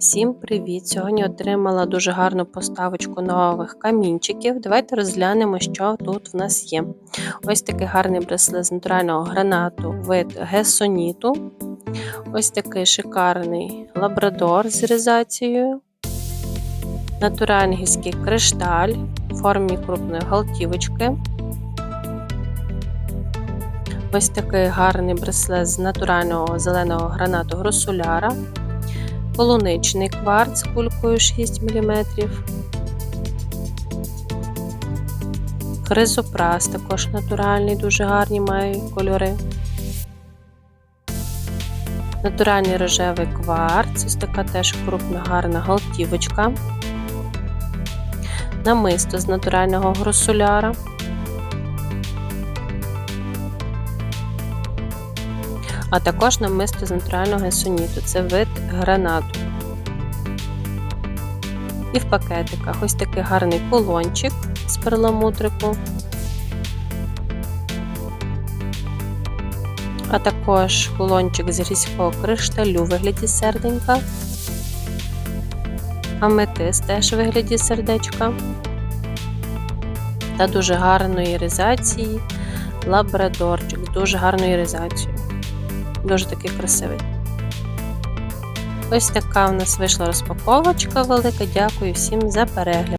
Всім привіт! Сьогодні отримала дуже гарну поставочку нових камінчиків. Давайте розглянемо, що тут в нас є. Ось такий гарний браслет з натурального гранату вид гесоніту. Ось такий шикарний лабрадор з іризацією. Натуральний кришталь в формі крупної галтівочки. Ось такий гарний браслет з натурального зеленого гранату гросуляра полуничний кварц кулькою 6 мм, хризопрас також натуральний, дуже гарні має кольори. Натуральний рожевий кварц, ось така теж крупна гарна галтівочка, намисто з натурального гросуляра. А також намисто з натурального гесоніту. Це вид гранату. І в пакетиках ось такий гарний кулончик з перламутрику, а також кулончик з грізького кришталю у вигляді серденька, аметист теж у вигляді сердечка та дуже гарної іризації лабрадорчик, дуже гарною іризацією. Дуже такий красивий. Ось така в нас вийшла розпаковочка велика. Дякую всім за перегляд.